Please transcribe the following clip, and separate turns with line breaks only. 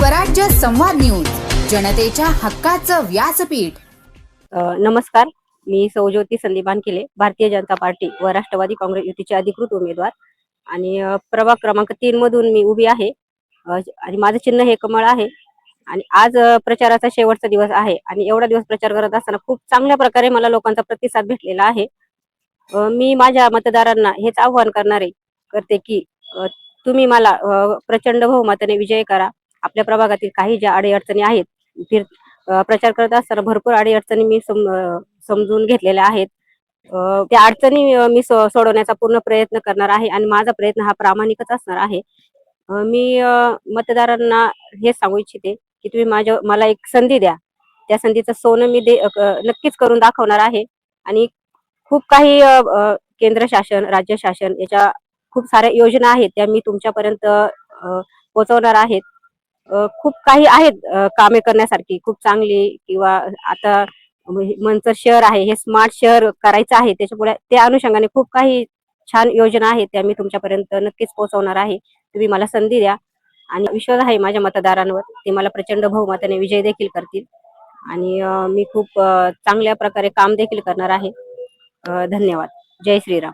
स्वराज्य संवाद न्यूज जनतेच्या हक्काचं व्यासपीठ.
नमस्कार. मी सौज्योती संदीपान केले भारतीय जनता पार्टी व राष्ट्रवादी काँग्रेस युतीचे अधिकृत उमेदवार आणि प्रभाग क्रमांक तीन मधून मी उभी आहे. आणि माझं चिन्ह हे कमळ आहे. आणि आज प्रचाराचा शेवटचा दिवस आहे आणि एवढा दिवस प्रचार करत असताना खूप चांगल्या प्रकारे मला लोकांचा प्रतिसाद भेटलेला आहे. मी माझ्या मतदारांना हेच आव्हान करणारे करते की तुम्ही मला प्रचंड बहुमताने विजय करा. आपल्या प्रभागातील काही ज्या अडीअडचणी आहेत फिर प्रचार करत असताना भरपूर अडीअडचणी मी सम समजून घेतलेल्या आहेत. त्या अडचणी मी सो- सोडवण्याचा पूर्ण प्रयत्न करणार आहे आणि माझा प्रयत्न हा प्रामाणिकच असणार आहे. मी मतदारांना हे सांगू इच्छिते की तुम्ही माझ्या मला एक संधी द्या. त्या संधीचं सोनं मी दे नक्कीच करून दाखवणार आहे आणि खूप काही केंद्र शासन राज्य शासन याच्या खूप साऱ्या योजना आहेत त्या मी तुमच्यापर्यंत पोहोचवणार आहेत. खूप काही आहेत कामे करण्यासारखी. खूप चांगली किंवा आता मंचर शहर आहे हे स्मार्ट शहर करायचं आहे त्याच्यामुळे त्या अनुषंगाने खूप काही छान योजना आहेत त्या मी तुमच्यापर्यंत नक्कीच पोहोचवणार आहे. तुम्ही मला संधी द्या. आणि विश्वास आहे माझ्या मतदारांवर ते मला प्रचंड बहुमताने विजय देखील करतील. आणि मी खूप चांगल्या प्रकारे काम देखील करणार आहे. धन्यवाद. जय श्रीराम.